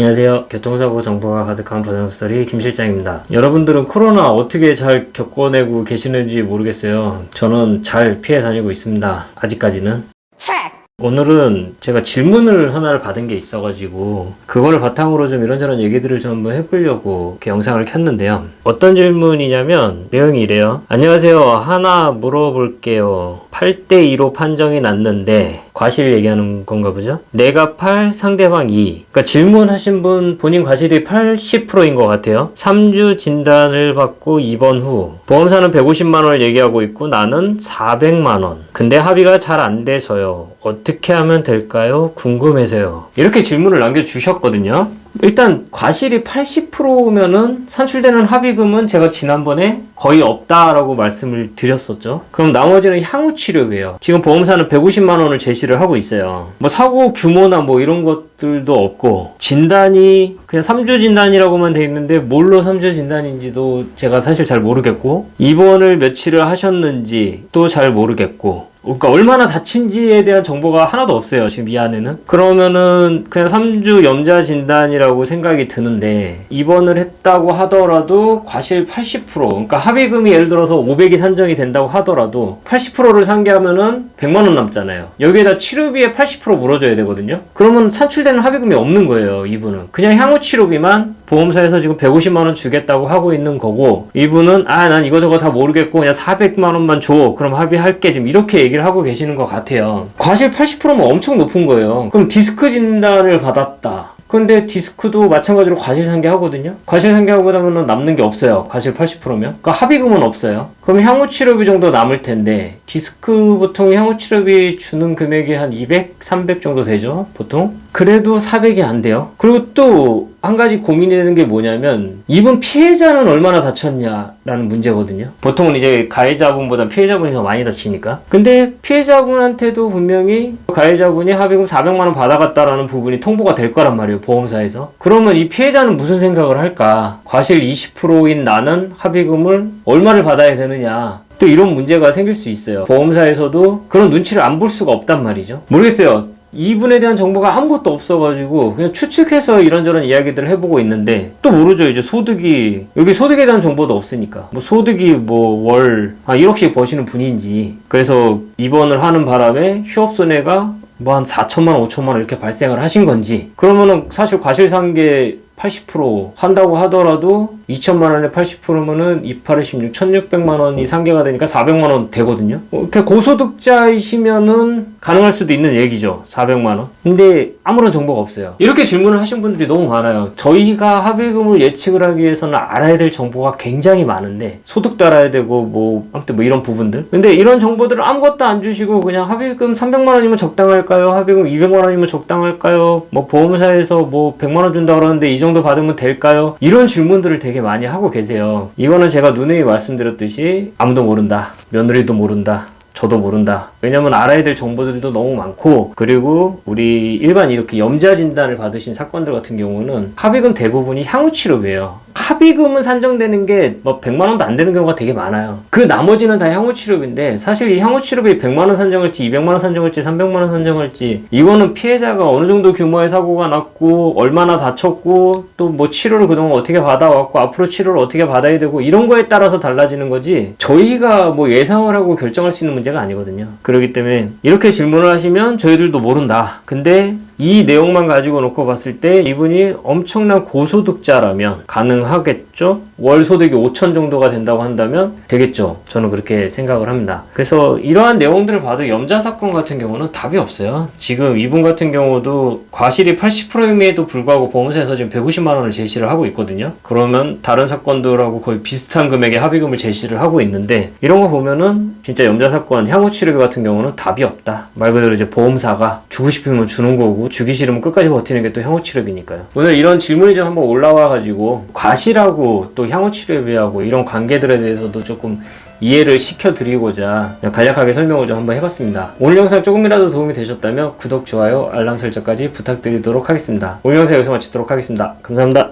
안녕하세요. 교통사고 정보가 가득한 보상스토리 김 실장입니다. 여러분들은 코로나 어떻게 잘 겪어내고 계시는지 모르겠어요. 저는 잘 피해 다니고 있습니다. 아직까지는. 오늘은 제가 질문을 하나를 받은 게 있어가지고 그걸 바탕으로 좀 이런저런 얘기들을 좀 한번 해보려고 이렇게 영상을 켰는데요. 어떤 질문이냐면 내용이 이래요. 안녕하세요. 하나 물어볼게요. 8대2로 판정이 났는데 과실 얘기하는 건가 보죠? 내가 8, 상대방 2. 그러니까 질문하신 분 본인 과실이 80%인 것 같아요. 3주 진단을 받고 입원 후 보험사는 150만 원을 얘기하고 있고 나는 400만 원. 근데 합의가 잘 안 돼서요. 어떻게 하면 될까요? 궁금해서요. 이렇게 질문을 남겨주셨거든요. 일단 과실이 80%면은 산출되는 합의금은 제가 지난번에 거의 없다라고 말씀을 드렸었죠. 그럼 나머지는 향후 치료비예요. 지금 보험사는 150만 원을 제시를 하고 있어요. 뭐 사고 규모나 뭐 이런 것들도 없고 진단이 그냥 3주 진단이라고만 돼 있는데 뭘로 3주 진단인지도 제가 사실 잘 모르겠고 입원을 며칠을 하셨는지 또 잘 모르겠고 그러니까 얼마나 다친지에 대한 정보가 하나도 없어요. 지금 이 안에는. 그러면은 그냥 3주 염자 진단이라고 생각이 드는데 입원을 했다고 하더라도 과실 80% 그러니까 합의금이 예를 들어서 500이 산정이 된다고 하더라도 80%를 상계하면은 100만 원 남잖아요. 여기에다 치료비에 80% 물어줘야 되거든요. 그러면 산출되는 합의금이 없는 거예요. 이분은 그냥 향후 치료비만 보험사에서 지금 150만 원 주겠다고 하고 있는 거고 이분은 아 난 이거저거 다 모르겠고 그냥 400만 원만 줘. 그럼 합의할게 지금 이렇게 얘기를 하고 계시는 것 같아요. 과실 80%면 엄청 높은 거예요. 그럼 디스크 진단을 받았다. 근데 디스크도 마찬가지로 과실 상계 하거든요. 과실 상계 하고 나면 남는 게 없어요. 과실 80%면. 그러니까 합의금은 없어요. 그럼 향후 치료비 정도 남을 텐데 디스크 보통 향후 치료비 주는 금액이 한 200, 300 정도 되죠. 보통. 그래도 400이 안 돼요. 그리고 또 한 가지 고민되는 게 뭐냐면 이분 피해자는 얼마나 다쳤냐라는 문제거든요. 보통은 이제 가해자분보다 피해자분이 더 많이 다치니까. 근데 피해자분한테도 분명히 가해자분이 합의금 400만 원 받아갔다라는 부분이 통보가 될 거란 말이에요. 보험사에서. 그러면 이 피해자는 무슨 생각을 할까? 과실 20%인 나는 합의금을 얼마를 받아야 되느냐? 또 이런 문제가 생길 수 있어요. 보험사에서도 그런 눈치를 안 볼 수가 없단 말이죠. 모르겠어요. 이분에 대한 정보가 아무것도 없어가지고 그냥 추측해서 이런저런 이야기들을 해보고 있는데 또 모르죠. 이제 소득이 여기 소득에 대한 정보도 없으니까. 뭐 소득이 뭐 월 한 1억씩 버시는 분인지. 그래서 입원을 하는 바람에 휴업 손해가 뭐 한 4천만 원, 5천만 원 이렇게 발생을 하신 건지. 그러면은 사실 과실상계 80% 한다고 하더라도 2천만 원에 80%면은 2, 8, 16, 1600만 원이 상계가 되니까 400만 원 되거든요. 어, 이렇게 고소득자이시면은 가능할 수도 있는 얘기죠. 400만 원. 근데 아무런 정보가 없어요. 이렇게 질문을 하신 분들이 너무 많아요. 저희가 합의금을 예측을 하기 위해서는 알아야 될 정보가 굉장히 많은데 소득도 알아야 되고 뭐 아무튼 뭐 이런 부분들. 근데 이런 정보들을 아무것도 안 주시고 그냥 합의금 300만 원이면 적당할까요? 합의금 200만 원이면 적당할까요? 뭐 보험사에서 뭐 100만 원 준다 그러는데 이 정도 받으면 될까요? 이런 질문들을 되게 많이 하고 계세요. 이거는 제가 누누이 말씀드렸듯이 아무도 모른다. 며느리도 모른다. 저도 모른다. 왜냐면 알아야 될 정보들도 너무 많고, 그리고 우리 일반 이렇게 염자 진단을 받으신 사건들 같은 경우는 합의금 대부분이 향후 치료비예요. 합의금은 산정되는 게 뭐 100만 원도 안 되는 경우가 되게 많아요. 그 나머지는 다 향후 치료비인데 사실 이 향후 치료비 100만 원 산정할지 200만 원 산정할지 300만 원 산정할지 이거는 피해자가 어느 정도 규모의 사고가 났고 얼마나 다쳤고 또 뭐 치료를 그동안 어떻게 받아왔고 앞으로 치료를 어떻게 받아야 되고 이런 거에 따라서 달라지는 거지 저희가 뭐 예상을 하고 결정할 수 있는 문제가 아니거든요. 그렇기 때문에 이렇게 질문을 하시면 저희들도 모른다. 근데 이 내용만 가지고 놓고 봤을 때 이분이 엄청난 고소득자라면 가능하겠죠? 월 소득이 5천 정도가 된다고 한다면 되겠죠? 저는 그렇게 생각을 합니다. 그래서 이러한 내용들을 봐도 염자 사건 같은 경우는 답이 없어요. 지금 이분 같은 경우도 과실이 80%임에도 불구하고 보험사에서 지금 150만 원을 제시를 하고 있거든요. 그러면 다른 사건들하고 거의 비슷한 금액의 합의금을 제시를 하고 있는데 이런 거 보면은 진짜 염자 사건 향후 치료비 같은 경우는 답이 없다. 말 그대로 이제 보험사가 주고 싶으면 주는 거고 주기 싫으면 끝까지 버티는 게 또 향후 치료비니까요. 오늘 이런 질문이 좀 한번 올라와 가지고 과실하고 또 향후 치료비하고 이런 관계들에 대해서도 조금 이해를 시켜드리고자 간략하게 설명을 좀 한번 해봤습니다. 오늘 영상 조금이라도 도움이 되셨다면 구독, 좋아요, 알람 설정까지 부탁드리도록 하겠습니다. 오늘 영상 여기서 마치도록 하겠습니다. 감사합니다.